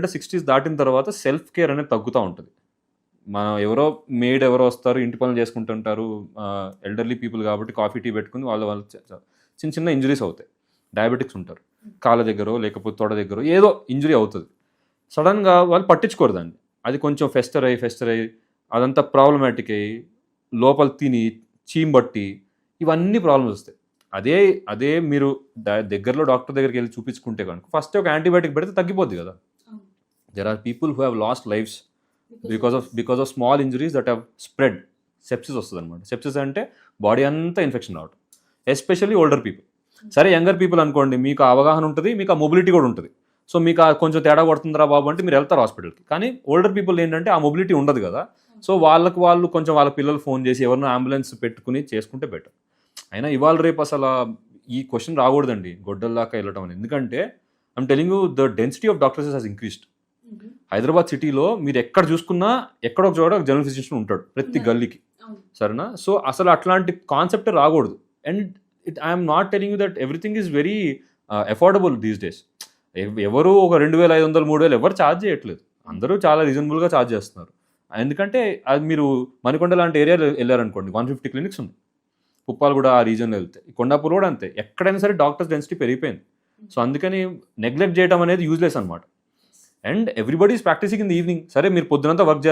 అంటే సిక్స్టీస్ దాటిన తర్వాత సెల్ఫ్ కేర్ అనేది తగ్గుతూ ఉంటుంది. మనం ఎవరో మేడ్ ఎవరో వస్తారు ఇంటి పనులు చేసుకుంటుంటారు ఎల్డర్లీ పీపుల్ కాబట్టి కాఫీ టీ పెట్టుకుని వాళ్ళ వాళ్ళు చిన్న చిన్న ఇంజరీస్ అవుతాయి. డయాబెటిక్స్ ఉంటారు. కాళ్ళ దగ్గర లేకపోతే తొడ దగ్గర ఏదో ఇంజరీ అవుతుంది. సడన్గా వాళ్ళు పట్టించుకోరు దాన్ని. అది కొంచెం ఫెస్టర్ అయ్యి ఫెస్టర్ అయ్యి అదంతా ప్రాబ్లమాటిక్ అయ్యి లోపల తిని చీమ్ బట్టి ఇవన్నీ ప్రాబ్లమ్స్ వస్తాయి. అదే అదే మీరు దగ్గరలో డాక్టర్ దగ్గరికి వెళ్ళి చూపించుకుంటే కనుక ఫస్ట్ ఒక యాంటీబయాటిక్ పెడితే తగ్గిపోద్ది కదా. There are people who have lost lives because of because of small injuries that have spread sepsis వస్తుంది అనమాట సెప్సిస్ అంటే బాడీ అంతా ఇన్ఫెక్షన్ రావడం ఎస్పెషల్లీ ఓల్డర్ పీపుల్ సరే యంగర్ పీపుల్ అనుకోండి మీకు అవగాహన ఉంటుంది మీకు ఆ మొబిలిటీ కూడా ఉంటుంది. సో మీకు కొంచెం తేడా కొడుతుందిరా బాబు అంటే మీరు వెళ్తారు హాస్పిటల్కి కానీ ఓల్డర్ పీపుల్ ఏంటంటే ఆ మొబిలిటీ ఉండదు కదా. సో వాళ్ళకి వాళ్ళు కొంచెం వాళ్ళ పిల్లలు ఫోన్ చేసి ఎవరినో అంబులెన్స్ పెట్టుకుని చేసుకుంటే బెటర్ అయినా ఇవాళ రేపు అసలు ఈ క్వశ్చన్ రాకూడదండి గొడ్డల దాకా వెళ్ళటం అని. ఎందుకంటే I'm telling you the density of doctors has increased Hyderabad సిటీలో మీరు ఎక్కడ చూసుకున్నా ఎక్కడ ఒక చోట జనరల్ ఫిజిషియన్ ఉంటాడు ప్రతి. గల్లీకి. సరేనా? సో అసలు అట్లాంటి కాన్సెప్ట్ రాకూడదు. And it I'm not telling you that everything is very affordable these days ఎవరు ఒక రెండు వేల ఐదు వందలు మూడు వేలు ఎవరు ఛార్జ్ చేయట్లేదు. అందరూ చాలా రీజనబుల్గా ఛార్జ్ చేస్తున్నారు. ఎందుకంటే అది మీరు మణికొండ లాంటి ఏరియా వెళ్ళారనుకోండి వన్ ఫిఫ్టీ క్లినిక్స్ ఉన్నాయి. పుప్పాలు కూడా ఆ రీజన్లో వెళ్తే కొండాపూర్ కూడా అంతే. ఎక్కడైనా సరే డాక్టర్స్ డెన్సిటీ పెరిగిపోయింది. సో అందుకని నెగ్లెక్ట్ చేయడం అనేది యూజ్లెస్ అనమాట and everybody is practising in the evening. సరే మీరు పొద్దునంతా వర్క్